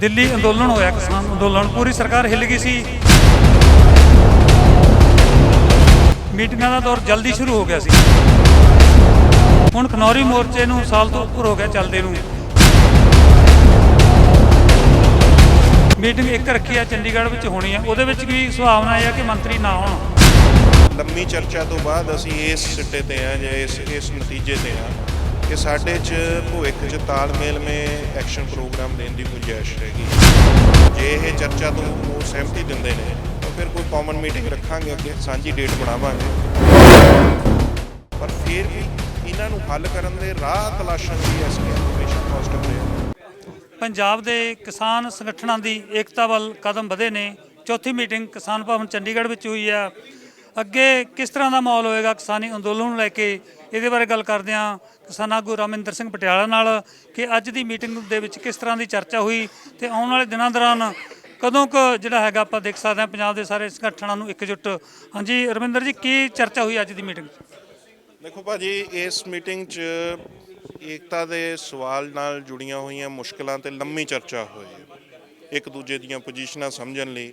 ਦਿੱਲੀ ਅੰਦੋਲਨ ਹੋਇਆ, ਕਿਸਾਨ ਅੰਦੋਲਨ, ਪੂਰੀ ਸਰਕਾਰ ਹਿੱਲ ਗਈ ਸੀ। ਮੀਟਿੰਗਾਂ ਦਾ ਦੌਰ ਜਲਦੀ ਸ਼ੁਰੂ ਹੋ ਗਿਆ ਸੀ। ਹੁਣ ਖਨੌਰੀ ਮੋਰਚੇ ਨੂੰ ਸਾਲ ਤੋਂ ਉੱਪਰ ਹੋ ਗਿਆ ਚੱਲਦੇ ਨੂੰ। ਮੀਟਿੰਗ ਇੱਕ ਰੱਖੀ ਆ, ਚੰਡੀਗੜ੍ਹ ਵਿੱਚ ਹੋਣੀ ਆ। ਉਹਦੇ ਵਿੱਚ ਵੀ ਸੁਭਾਵਨਾ ਇਹ ਆ ਕਿ ਮੰਤਰੀ ਨਾ ਹੋਣ? ਲੰਮੀ ਚਰਚਾ ਤੋਂ ਬਾਅਦ ਅਸੀਂ ਇਸ ਸਿੱਟੇ ਤੇ ਆ ਜਾਂ ਇਸ ਇਸ ਨਤੀਜੇ ਤੇ ਆ। ਕਿ ਸਾਡੇ 'ਚ ਭਵਿੱਖ 'ਚ ਤਾਲਮੇਲ ਮੇ ਐਕਸ਼ਨ ਪ੍ਰੋਗਰਾਮ ਦੇਣ ਦੀ ਗੁੰਜਾਇਸ਼ ਹੈਗੀ ਜੇ ਇਹ ਚਰਚਾ ਤੋਂ ਉਹ ਸਹਿਮਤੀ ਦਿੰਦੇ ਨੇ, ਤਾਂ ਫਿਰ ਕੋਈ ਕਾਮਨ ਮੀਟਿੰਗ ਰੱਖਾਂਗੇ ਅੱਗੇ, ਸਾਂਝੀ ਡੇਟ ਬਣਾਵਾਂਗੇ। ਪਰ ਫਿਰ ਵੀ ਇਹਨਾਂ ਨੂੰ ਹੱਲ ਕਰਨ ਦੇ ਰਾਹ ਤਲਾਸ਼ਣ ਦੀ ਐਸਕੇ ਇਨਫੋਰਮੇਸ਼ਨ ਪੋਜ਼ਿਟਿਵ ਰਹੇ ਪੰਜਾਬ ਦੇ ਕਿਸਾਨ ਸੰਗਠਨਾਂ ਦੀ ਏਕਤਾ ਵੱਲ ਕਦਮ ਵਧੇ ਨੇ। ਚੌਥੀ ਮੀਟਿੰਗ ਕਿਸਾਨ ਭਵਨ ਚੰਡੀਗੜ੍ਹ ਵਿੱਚ ਹੋਈ ਆ ਅੱਗੇ ਕਿਸ ਤਰ੍ਹਾਂ ਦਾ ਮਾਹੌਲ ਹੋਏਗਾ ਕਿਸਾਨੀ ਅੰਦੋਲਨ ਨੂੰ ਲੈ ਕੇ? ਇਹਦੇ ਬਾਰੇ ਗੱਲ ਕਰਦੇ ਹਾਂ ਕਿਸਾਨ ਆਗੂ ਰਾਮਿੰਦਰ ਸਿੰਘ ਪਟਿਆਲਾ ਨਾਲ ਕਿ ਅੱਜ ਦੀ ਮੀਟਿੰਗ ਦੇ ਵਿੱਚ ਕਿਸ ਤਰ੍ਹਾਂ ਦੀ ਚਰਚਾ ਹੋਈ ਤੇ ਆਉਣ ਵਾਲੇ ਦਿਨਾਂ ਦੌਰਾਨ ਕਦੋਂ ਕੁ ਜਿਹੜਾ ਹੈਗਾ ਆਪਾਂ ਦੇਖ ਸਕਦੇ ਹਾਂ ਪੰਜਾਬ ਦੇ ਸਾਰੇ ਸੰਗਠਨਾਂ ਨੂੰ ਇਕਜੁੱਟ। ਹਾਂਜੀ, ਰਵਿੰਦਰ ਜੀ, ਕੀ ਚਰਚਾ ਹੋਈ ਅੱਜ ਦੀ ਮੀਟਿੰਗ? 'ਚ ਦੇਖੋ ਭਾਜੀ, ਇਸ ਮੀਟਿੰਗ 'ਚ ਏਕਤਾ ਦੇ ਸਵਾਲ ਨਾਲ ਜੁੜੀਆਂ ਹੋਈਆਂ ਮੁਸ਼ਕਲਾਂ ਤੇ ਲੰਮੀ ਚਰਚਾ ਹੋਈ ਇੱਕ ਦੂਜੇ ਦੀਆਂ ਪੋਜੀਸ਼ਨਾਂ ਸਮਝਣ ਲਈ।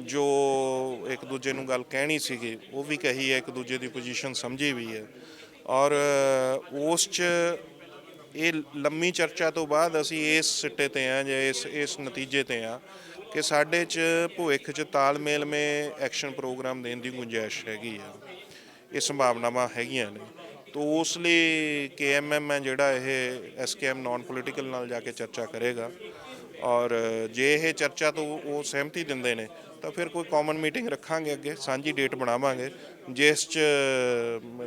ਜੋ ਇੱਕ ਦੂਜੇ ਨੂੰ ਗੱਲ ਕਹਿਣੀ ਸੀਗੀ, ਉਹ ਵੀ ਕਹੀ ਹੈ, ਇੱਕ ਦੂਜੇ ਦੀ ਪੋਜੀਸ਼ਨ ਸਮਝੀ ਵੀ ਹੈ। ਔਰ ਉਸ 'ਚ ਇਹ ਲੰਮੀ ਚਰਚਾ ਤੋਂ ਬਾਅਦ ਅਸੀਂ ਇਸ ਸਿੱਟੇ ਤੇ ਆ, ਜਾਂ ਇਸ ਇਸ ਨਤੀਜੇ ਤੇ ਆ, ਕਿ ਸਾਡੇ 'ਚ ਭਵਿੱਖ 'ਚ ਤਾਲਮੇਲ ਮੇ ਐਕਸ਼ਨ ਪ੍ਰੋਗਰਾਮ ਦੇਣ ਦੀ ਗੁੰਜਾਇਸ਼ ਹੈਗੀ ਆ। ਇਹ ਸੰਭਾਵਨਾਵਾਂ ਹੈਗੀਆਂ ਨੇ। ਤੋ ਉਸ ਲਈ ਕੇਐਮਐਮ ਹੈ ਜਿਹੜਾ ਇਹ ਐਸਕੇਐਮ ਨਾਨ ਪੋਲੀਟੀਕਲ ਨਾਲ ਜਾ ਕੇ ਚਰਚਾ ਕਰੇਗਾ। ਔਰ, ਜੇ ਇਹ ਚਰਚਾ ਤੋਂ ਉਹ ਸਹਿਮਤੀ ਦਿੰਦੇ ਨੇ ਤਾਂ ਫਿਰ ਕੋਈ ਕਾਮਨ ਮੀਟਿੰਗ ਰੱਖਾਂਗੇ ਅੱਗੇ, ਸਾਂਝੀ ਡੇਟ ਬਣਾਵਾਂਗੇ, ਜਿਸ 'ਚ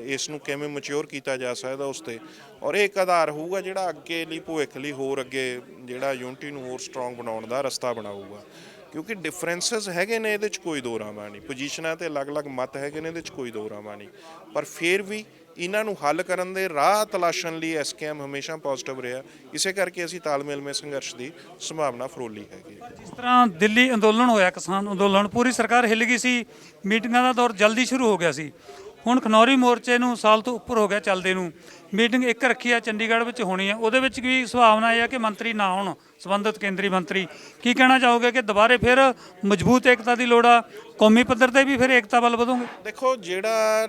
ਇਸ ਨੂੰ ਕਿਵੇਂ ਮੈਚੁਰ ਕੀਤਾ ਜਾ ਸਕਦਾ ਉਸ ਤੇ। ਔਰ ਇਹ ਇੱਕ ਆਧਾਰ ਹੋਊਗਾ ਜਿਹੜਾ ਅੱਗੇ ਲਈ, ਭਵਿੱਖ ਲਈ ਹੋਰ ਅੱਗੇ ਜਿਹੜਾ ਯੂਨਿਟੀ ਨੂੰ ਹੋਰ ਸਟਰੋਂਗ ਬਣਾਉਣ ਦਾ ਰਸਤਾ ਬਣਾਊਗਾ। ਕਿਉਂਕਿ ਡਿਫਰੈਂਸਸ ਹੈਗੇ ਨੇ, ਇਹਦੇ 'ਚ ਕੋਈ ਦੋ ਰਾਮਾ ਨਹੀਂ। ਪੋਜੀਸ਼ਨਾਂ ਤੇ ਅਲੱਗ-ਅਲੱਗ ਮਤ ਹੈਗੇ ਨੇ, ਇਹਦੇ 'ਚ ਕੋਈ ਦੋ ਰਾਮਾ ਨਹੀਂ। ਪਰ ਫਿਰ ਵੀ ਇਹਨਾਂ ਨੂੰ ਹੱਲ ਕਰਨ ਦੇ ਰਾਹ ਤਲਾਸ਼ਣ ਲਈ ਐਸਕੇਐਮ ਹਮੇਸ਼ਾ ਪੋਜ਼ਿਟਿਵ ਰਿਹਾ। ਇਸੇ ਕਰਕੇ ਅਸੀਂ ਤਾਲਮੇਲ ਮੇ ਸੰਘਰਸ਼ ਦੀ ਸੰਭਾਵਨਾ ਫਰੋਲੀ ਹੈਗੀ ਤਰ੍ਹਾਂ ਦਿੱਲੀ ਅੰਦੋਲਨ ਹੋਇਆ, ਕਿਸਾਨ ਅੰਦੋਲਨ, ਪੂਰੀ ਸਰਕਾਰ ਹਿੱਲ ਗਈ ਸੀ। ਮੀਟਿੰਗਾਂ ਦਾ ਦੌਰ ਜਲਦੀ ਸ਼ੁਰੂ ਹੋ ਗਿਆ ਸੀ। ਹੁਣ ਖਨੌਰੀ ਮੋਰਚੇ ਨੂੰ ਸਾਲ ਤੋਂ ਉੱਪਰ ਹੋ ਗਿਆ ਚੱਲਦੇ ਨੂੰ। ਮੀਟਿੰਗ ਇੱਕ ਰੱਖੀ ਆ, ਚੰਡੀਗੜ੍ਹ ਵਿੱਚ ਹੋਣੀ ਆ। ਉਹਦੇ ਵਿੱਚ ਵੀ ਸੁਭਾਵਨਾ ਇਹ ਆ ਕਿ ਮੰਤਰੀ ਨਾ ਹੋਣ, ਸੰਬੰਧਿਤ ਕੇਂਦਰੀ ਮੰਤਰੀ। ਕੀ ਕਹਿਣਾ ਚਾਹੋਗੇ ਕਿ ਦੁਬਾਰੇ ਫਿਰ ਮਜ਼ਬੂਤ ਏਕਤਾ ਦੀ ਲੋੜ ਆ? ਕੌਮੀ ਪੱਧਰ ਤੇ ਵੀ ਫਿਰ ਏਕਤਾ ਵੱਲ ਵਧੋਗੇ? ਦੇਖੋ, ਜਿਹੜਾ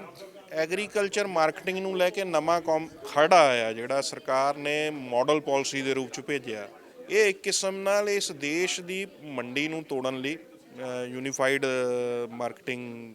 ਐਗਰੀਕਲਚਰ ਮਾਰਕੀਟਿੰਗ ਨੂੰ ਲੈ ਕੇ ਨਵਾਂ ਕੌਮ ਖੜਾ ਆਇਆ ਜਿਹੜਾ ਸਰਕਾਰ ਨੇ ਮਾਡਲ ਪਾਲਿਸੀ ਦੇ ਰੂਪ ਚ ਭੇਜਿਆ ਇਹ ਇੱਕ ਕਿਸਮ ਨਾਲ ਇਸ ਦੇਸ਼ ਦੀ ਮੰਡੀ ਨੂੰ ਤੋੜਨ ਲਈ ਯੂਨੀਫਾਈਡ ਮਾਰਕੀਟਿੰਗ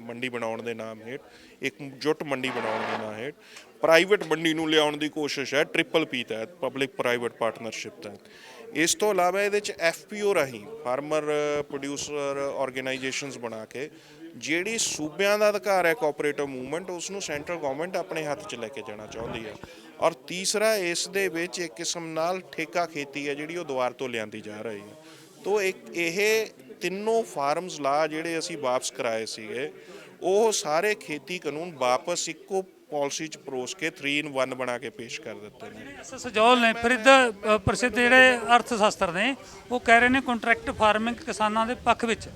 ਮੰਡੀ ਬਣਾਉਣ ਦੇ ਨਾਮ ਹੇਠ, ਇੱਕ ਜੁੱਟ ਮੰਡੀ ਬਣਾਉਣ ਦੇ ਨਾਮ ਹੇਠ ਪ੍ਰਾਈਵੇਟ ਮੰਡੀ ਨੂੰ ਲਿਆਉਣ ਦੀ ਕੋਸ਼ਿਸ਼ ਹੈ ਟ੍ਰਿਪਲ ਪੀ ਤਹਿਤ ਪਬਲਿਕ ਪ੍ਰਾਈਵੇਟ ਪਾਰਟਨਰਸ਼ਿਪ ਤਹਿਤ। ਇਸ ਤੋਂ ਇਲਾਵਾ ਇਹਦੇ ਚ ਐਫਪੀਓ ਰਾਹੀਂ ਫਾਰਮਰ ਪ੍ਰੋਡਿਊਸਰ ਆਰਗੇਨਾਈਜੇਸ਼ਨਸ ਬਣਾ ਕੇ ਜਿਹੜੀ ਸੂਬਿਆਂ ਦਾ ਅਧਿਕਾਰ ਹੈ ਕੋਆਪਰੇਟਿਵ ਮੂਵਮੈਂਟ ਉਸ ਨੂੰ ਸੈਂਟਰਲ ਗਵਰਨਮੈਂਟ ਆਪਣੇ ਹੱਥ 'ਚ ਲੈ ਕੇ ਜਾਣਾ ਚਾਹੁੰਦੀ ਹੈ। ਔਰ ਤੀਸਰਾ, ਇਸ ਦੇ ਵਿੱਚ ਇੱਕ ਕਿਸਮ ਨਾਲ ਠੇਕਾ ਖੇਤੀ ਹੈ ਜਿਹੜੀ ਉਹ ਦੁਆਰ ਤੋਂ ਲਿਆਂਦੀ ਜਾ ਰਹੀ ਹੈ। ਤੋ ਇੱਕ ਇਹ ਤਿੰਨੋਂ ਫਾਰਮਸ ਲਾ ਜਿਹੜੇ ਅਸੀਂ ਵਾਪਸ ਕਰਾਏ ਸੀਗੇ, ਉਹ ਸਾਰੇ ਖੇਤੀ ਕਾਨੂੰਨ ਵਾਪਸ ਇੱਕੋ ਪਾਲਿਸੀ 'ਚ ਪਰੋਸ ਕੇ 3 ਇਨ 1 ਬਣਾ ਕੇ ਪੇਸ਼ ਕਰ ਦਿੱਤੇ ਨੇ। ਐਸ ਨੇ ਫਰਿੱਦ ਪ੍ਰਸਿੱਧ ਜਿਹੜੇ ਅਰਥ ਸ਼ਾਸਤਰ ਨੇ, ਉਹ ਕਹਿ ਰਹੇ ਨੇ ਕੰਟਰੈਕਟ ਫਾਰਮਿੰਗ ਕਿਸਾਨਾਂ ਦੇ ਪੱਖ ਵਿੱਚ।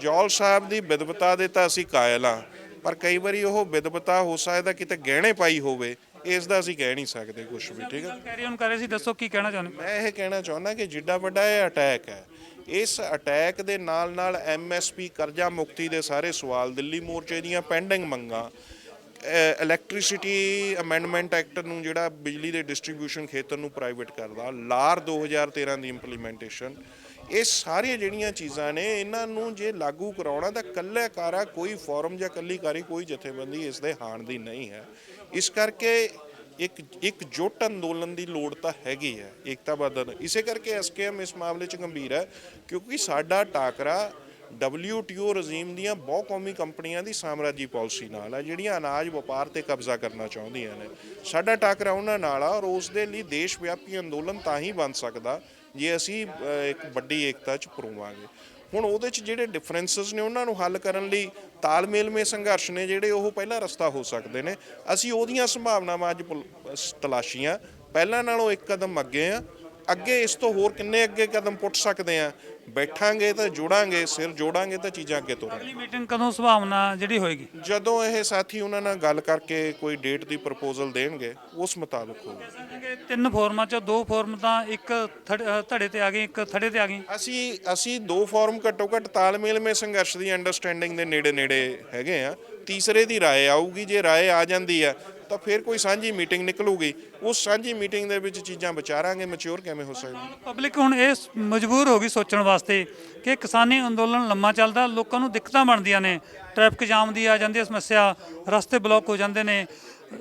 ਜੌਲ ਸਾਹਿਬ ਦੀ ਵਿਦਵਤਾ ਦੇ ਤਾਂ ਅਸੀਂ ਕਾਇਲ ਹਾਂ ਪਰ ਕਈ ਵਾਰੀ ਉਹ ਵਿਦਵਤਾ ਹੋ ਸਕਦਾ ਕਿਤੇ ਗਹਿਣੇ ਪਾਈ ਹੋਵੇ ਇਸ ਦਾ ਅਸੀਂ ਕਹਿ ਨਹੀਂ ਸਕਦੇ ਕੁਝ ਵੀ ਠੀਕ ਹੈ ਕੈਰੀ ਔਨ ਕਰ ਰਹੇ ਸੀ ਦੱਸੋ ਕੀ ਕਹਿਣਾ ਚਾਹੁੰਦੇ? ਮੈਂ ਇਹ ਕਹਿਣਾ ਚਾਹੁੰਦਾ ਕਿ ਜਿੱਡਾ ਵੱਡਾ ਇਹ ਅਟੈਕ ਹੈ ਇਸ ਅਟੈਕ ਦੇ ਨਾਲ ਨਾਲ ਐਮਐਸਪੀ ਕਰਜ਼ਾ ਮੁਕਤੀ ਦੇ ਸਾਰੇ ਸਵਾਲ ਦਿੱਲੀ ਮੋਰਚੇ ਦੀਆਂ ਪੈਂਡਿੰਗ ਮੰਗਾਂ ਇਲੈਕਟ੍ਰਿਸਿਟੀ ਅਮੈਂਡਮੈਂਟ ਐਕਟ ਨੂੰ ਜਿਹੜਾ ਬਿਜਲੀ ਦੇ ਡਿਸਟ੍ਰੀਬਿਊਸ਼ਨ ਖੇਤਰ ਨੂੰ ਪ੍ਰਾਈਵੇਟ ਕਰਦਾ ਲਾਰ 2013 ਦੀ ਇੰਪਲੀਮੈਂਟੇਸ਼ਨ ਇਹ ਸਾਰੀਆਂ ਜਿਹੜੀਆਂ ਚੀਜ਼ਾਂ ਨੇ, ਇਹਨਾਂ ਨੂੰ ਜੇ ਲਾਗੂ ਕਰਾਉਣਾ ਤਾਂ ਕੱਲੇ ਕਾਰਾ ਕੋਈ ਫੋਰਮ ਜਾਂ ਕੱਲੀ ਕਾਰੀ ਕੋਈ ਜਥੇਬੰਦੀ ਇਸ ਦੇ ਹਾਣ ਦੀ ਨਹੀਂ ਹੈ। ਇਸ ਕਰਕੇ ਇੱਕ ਇੱਕ ਜੁੱਟ ਅੰਦੋਲਨ ਦੀ ਲੋੜ ਤਾਂ ਹੈਗੀ ਹੈ ਏਕਤਾਬੱਧ ਇਸੇ ਕਰਕੇ ਐਸਕੇਐਮ ਇਸ ਮਾਮਲੇ 'ਚ ਗੰਭੀਰ ਹੈ, ਕਿਉਂਕਿ ਸਾਡਾ ਟਾਕਰਾ WTO ਰਜੀਮ ਦੀਆਂ ਬਹੁ ਕੌਮੀ ਕੰਪਨੀਆਂ ਦੀ ਸਾਮਰਾਜੀ ਪਾਲਿਸੀ ਨਾਲ ਹੈ, ਜਿਹੜੀਆਂ ਅਨਾਜ ਵਪਾਰ ਤੇ ਕਬਜ਼ਾ ਕਰਨਾ ਚਾਹੁੰਦੀਆਂ ਨੇ। ਸਾਡਾ ਟਾਕਰਾ ਉਹਨਾਂ ਨਾਲ ਆ ਔਰ ਉਸ ਦੇ ਲਈ ਦੇਸ਼ ਵਿਆਪੀ ਅੰਦੋਲਨ ਤਾਂ ਹੀ ਬਣ ਸਕਦਾ ਜੇ ਅਸੀਂ ਇੱਕ ਵੱਡੀ ਏਕਤਾ 'ਚ ਪਰੋਵਾਂਗੇ। ਹੁਣ ਉਹਦੇ 'ਚ ਜਿਹੜੇ ਡਿਫਰੈਂਸਸ ਨੇ, ਉਹਨਾਂ ਨੂੰ ਹੱਲ ਕਰਨ ਲਈ ਤਾਲਮੇਲ ਮੇ ਸੰਘਰਸ਼ ਨੇ, ਜਿਹੜੇ ਉਹ ਪਹਿਲਾ ਰਸਤਾ ਹੋ ਸਕਦੇ ਨੇ। ਅਸੀਂ ਉਹਦੀਆਂ ਸੰਭਾਵਨਾਵਾਂ ਅੱਜ ਪੁਲ- ਤਲਾਸ਼ੀਆਂ। ਪਹਿਲਾਂ ਨਾਲੋਂ ਇੱਕ ਕਦਮ ਅੱਗੇ ਆ। ਅੱਗੇ ਇਸ ਤੋਂ ਹੋਰ ਕਿੰਨੇ ਅੱਗੇ ਕਦਮ ਪੁੱਟ ਸਕਦੇ ਆ? ਬੈਠਾਂਗੇ ਤਾਂ ਜੁੜਾਂਗੇ ਸਿਰ ਜੋੜਾਂਗੇ ਤਾਂ ਚੀਜ਼ਾਂ ਅੱਗੇ ਤੁਰਨਗੀਆਂ ਅਗਲੀ ਮੀਟਿੰਗ ਕਦੋਂ ਸੁਭਾਵਨਾ ਜਿਹੜੀ ਹੋਏਗੀ? ਜਦੋਂ ਇਹ ਸਾਥੀ ਉਹਨਾਂ ਨਾਲ ਗੱਲ ਕਰਕੇ ਕੋਈ ਡੇਟ ਦੀ ਪ੍ਰਪੋਜ਼ਲ ਦੇਣਗੇ ਉਸ ਮੁਤਾਬਕ ਹੋਊਗਾ ਤਿੰਨ ਫੋਰਮਾਂ ਚੋਂ ਦੋ ਫੋਰਮ ਤਾਂ ਇੱਕ ਥੜ- ਤੇ ਆ ਗਈ ਇੱਕ ਥੜੇ ਤੇ ਆ ਗਈ। ਅਸੀਂ ਅਸੀਂ ਦੋ ਫਾਰਮ ਘੱਟੋ ਘੱਟ ਤਾਲਮੇਲ ਮੇ ਸੰਘਰਸ਼ ਦੀ ਅੰਡਰਸਟੈਂਡਿੰਗ ਦੇ ਨੇੜੇ ਨੇੜੇ ਹੈਗੇ ਆ। ਤੀਸਰੇ ਦੀ ਰਾਏ ਆਊਗੀ ਜੇ ਰਾਏ ਆ ਜਾਂਦੀ ਆ ਤਾਂ ਫਿਰ ਕੋਈ ਸਾਂਝੀ ਮੀਟਿੰਗ ਨਿਕਲੂਗੀ। ਉਸ ਸਾਂਝੀ ਮੀਟਿੰਗ ਦੇ ਵਿੱਚ ਚੀਜ਼ਾਂ ਵਿਚਾਰਾਂਗੇ ਮੈਚੁਰ ਕਿਵੇਂ ਹੋ ਸਕਦੀ ਪਬਲਿਕ ਹੁਣ ਇਹ ਮਜਬੂਰ ਹੋ ਗਈ ਸੋਚਣ ਵਾਸਤੇ ਕਿ ਕਿਸਾਨੀ ਅੰਦੋਲਨ ਲੰਮਾ ਚੱਲਦਾ ਲੋਕਾਂ ਨੂੰ ਦਿੱਕਤਾਂ ਬਣਦੀਆਂ ਨੇ। ਟ੍ਰੈਫਿਕ ਜਾਮ ਦੀ ਆ ਜਾਂਦੀ ਹੈ ਸਮੱਸਿਆ ਰਸਤੇ ਬਲੌਕ ਹੋ ਜਾਂਦੇ ਨੇ।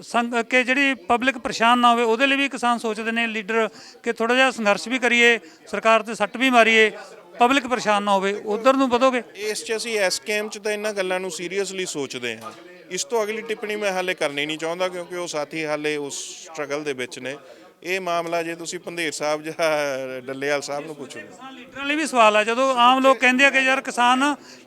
ਸੰਗ ਕਿ ਜਿਹੜੀ ਪਬਲਿਕ ਪਰੇਸ਼ਾਨ ਨਾ ਹੋਵੇ ਉਹਦੇ ਲਈ ਵੀ ਕਿਸਾਨ ਸੋਚਦੇ ਨੇ ਲੀਡਰ ਕਿ ਥੋੜਾ ਜਿਹਾ ਸੰਘਰਸ਼ ਵੀ ਕਰੀਏ ਸਰਕਾਰ ਤੇ ਸੱਟ ਵੀ ਮਾਰੀਏ ਪਬਲਿਕ ਪਰੇਸ਼ਾਨ ਨਾ ਹੋਵੇ। ਉਧਰ ਨੂੰ ਵਧੋਗੇ? ਇਸ 'ਚ ਅਸੀਂ ਐਸਕੇਐਮ 'ਚ ਤਾਂ ਇਹਨਾਂ ਗੱਲਾਂ ਨੂੰ ਸੀਰੀਅਸਲੀ ਸੋਚਦੇ ਹਾਂ। ਇਸ ਤੋਂ ਅਗਲੀ ਟਿੱਪਣੀ ਮੈਂ ਹਾਲੇ ਕਰਨੀ ਨਹੀਂ ਚਾਹੁੰਦਾ ਕਿਉਂਕਿ ਉਹ ਸਾਥੀ ਹਾਲੇ ਉਸ ਸਟਰਗਲ ਦੇ ਵਿੱਚ ਨੇ। ਇਹ ਮਾਮਲਾ ਜੇ ਤੁਸੀਂ ਪੰਧੇਰ ਸਾਹਿਬ ਜਾਂ ਡੱਲੇਵਾਲ ਸਾਹਿਬ ਨੂੰ ਪੁੱਛੋਗੇ ਲੀਡਰਾਂ ਲਈ ਵੀ ਸਵਾਲ ਆ। ਜਦੋਂ ਆਮ ਲੋਕ ਕਹਿੰਦੇ ਆ ਕਿ ਯਾਰ ਕਿਸਾਨ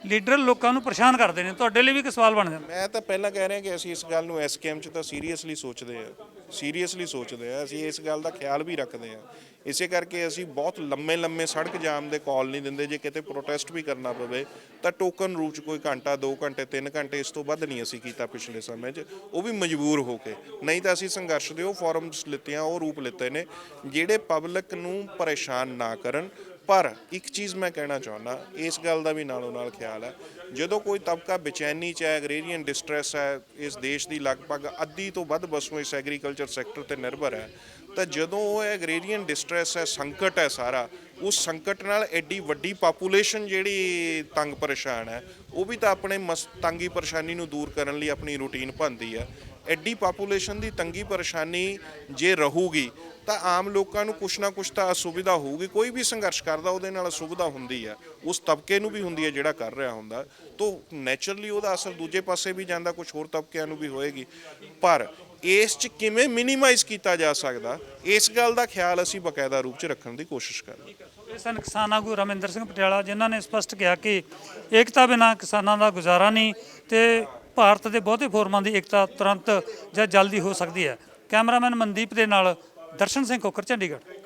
ਲੀਡਰ ਲੋਕਾਂ ਨੂੰ ਪਰੇਸ਼ਾਨ ਕਰਦੇ ਨੇ ਤੁਹਾਡੇ ਲਈ ਵੀ ਇੱਕ ਸਵਾਲ ਬਣ ਜਾਂਦਾ। ਮੈਂ ਤਾਂ ਪਹਿਲਾਂ ਕਹਿ ਰਿਹਾ ਕਿ ਅਸੀਂ ਇਸ ਗੱਲ ਨੂੰ ਐਸਕੇਐਮ 'ਚ ਤਾਂ ਸੀਰੀਅਸਲੀ ਸੋਚਦੇ ਹਾਂ ਸੀਰੀਅਸਲੀ ਸੋਚਦੇ ਹਾਂ ਅਸੀਂ ਇਸ ਗੱਲ ਦਾ ਖਿਆਲ ਵੀ ਰੱਖਦੇ ਹਾਂ ਇਸੇ ਕਰਕੇ ਅਸੀਂ ਬਹੁਤ ਲੰਮੇ ਲੰਮੇ ਸੜਕ ਜਾਮ ਦੇ ਕਾਲ ਨਹੀਂ ਦਿੰਦੇ, ਜੇ ਕਿਤੇ ਪ੍ਰੋਟੈਸਟ ਵੀ ਕਰਨਾ ਪਵੇ, ਤਾਂ ਟੋਕਨ ਰੂਪ 'ਚ ਕੋਈ ਘੰਟਾ 2 ਘੰਟੇ 3 ਘੰਟੇ ਇਸ ਤੋਂ ਵੱਧ ਨਹੀਂ ਅਸੀਂ ਕੀਤਾ ਪਿਛਲੇ ਸਮੇਂ 'ਚ। ਉਹ ਵੀ ਮਜਬੂਰ ਹੋ ਕੇ। ਨਹੀਂ ਤਾਂ ਅਸੀਂ ਸੰਘਰਸ਼ ਦੇ ਉਹ ਫੋਰਮਸ ਲਿੱਤੇ ਆ ਉਹ ਰੂਪ ਲਿੱਤੇ ਨੇ, ਜਿਹੜੇ ਪਬਲਿਕ ਨੂੰ ਪਰੇਸ਼ਾਨ ਨਾ ਕਰਨ ਪਰ ਇੱਕ ਚੀਜ਼ ਮੈਂ ਕਹਿਣਾ ਚਾਹੁੰਦਾ, ਇਸ ਗੱਲ ਦਾ ਵੀ ਨਾਲੋਂ ਨਾਲ ਖਿਆਲ ਹੈ, ਜਦੋਂ ਕੋਈ ਤਬਕਾ ਬੇਚੈਨੀ ਚ ਹੈ ਐਗਰੀਰੀਅਨ ਡਿਸਟ੍ਰੈਸ ਹੈ, ਇਸ ਦੇਸ਼ ਦੀ ਲਗਭਗ ਅੱਧੀ ਤੋਂ ਵੱਧ ਵਸੋਂ ਇਸ ਐਗਰੀਕਲਚਰ ਸੈਕਟਰ ਤੇ ਨਿਰਭਰ ਹੈ, ਤਾਂ ਜਦੋਂ ਉਹ ਐਗਰੀਰੀਅਨ ਡਿਸਟ੍ਰੈਸ ਹੈ, ਸੰਕਟ ਹੈ ਸਾਰਾ, ਉਸ ਸੰਕਟ ਨਾਲ ਐਡੀ ਵੱਡੀ ਪਾਪੂਲੇਸ਼ਨ ਜਿਹੜੀ ਤੰਗ ਪਰੇਸ਼ਾਨ ਹੈ, ਉਹ ਵੀ ਤਾਂ ਆਪਣੇ ਮਸ- ਤੰਗੀ ਪਰੇਸ਼ਾਨੀ ਨੂੰ ਦੂਰ ਕਰਨ ਲਈ ਆਪਣੀ ਰੂਟੀਨ ਭੰਦੀ ਹੈ ਐਡੀ ਪਾਪੂਲੇਸ਼ਨ ਦੀ ਤੰਗੀ ਪਰੇਸ਼ਾਨੀ ਜੇ ਰਹੂਗੀ, ਤਾਂ ਆਮ ਲੋਕਾਂ ਨੂੰ ਕੁਛ ਨਾ ਕੁਛ ਤਾਂ ਅਸੁਵਿਧਾ ਹੋਊਗੀ, ਕੋਈ ਵੀ ਸੰਘਰਸ਼ ਕਰਦਾ ਉਹਦੇ ਨਾਲ ਅਸੁਵਿਧਾ ਹੁੰਦੀ ਹੈ ਉਸ ਤਬਕੇ ਨੂੰ ਵੀ ਹੁੰਦੀ ਹੈ ਜਿਹੜਾ ਕਰ ਰਿਹਾ ਹੁੰਦਾ, ਤੋਂ ਨੇਚਰਲੀ ਉਹਦਾ ਅਸਰ ਦੂਜੇ ਪਾਸੇ ਵੀ ਜਾਂਦਾ ਕੁਝ ਹੋਰ ਤਬਕਿਆਂ ਨੂੰ ਵੀ ਹੋਏਗੀ, ਪਰ ਇਸ ਚ ਕਿਵੇਂ ਮਿਨੀਮਾਈਜ਼ ਕੀਤਾ ਜਾ ਸਕਦਾ, ਇਸ ਗੱਲ ਦਾ ਖਿਆਲ ਅਸੀਂ ਬਕਾਇਦਾ ਰੂਪ ਚ ਰੱਖਣ ਦੀ ਕੋਸ਼ਿਸ਼ ਕਰਾਂਗੇ ਇਹ ਸਨ ਕਿਸਾਨ ਆਗੂ ਰਮਿੰਦਰ ਸਿੰਘ ਪਟਿਆਲਾ, ਜਿਨ੍ਹਾਂ ਨੇ ਸਪਸ਼ਟ ਕਿਹਾ ਕਿ ਏਕਤਾ ਬਿਨਾਂ ਕਿਸਾਨਾਂ ਦਾ ਗੁਜ਼ਾਰਾ ਨਹੀਂ, ਤੇ ਭਾਰਤ ਦੇ ਬਹੁਤੇ ਫੋਰਮਾਂ ਦੀ ਏਕਤਾ ਤੁਰੰਤ ਜਾਂ ਜਲਦੀ ਹੋ ਸਕਦੀ ਹੈ। ਕੈਮਰਾਮੈਨ ਮਨਦੀਪ ਦੇ ਨਾਲ ਦਰਸ਼ਨ ਸਿੰਘ ਕੋਕਰ ਚੰਡੀਗੜ੍ਹ।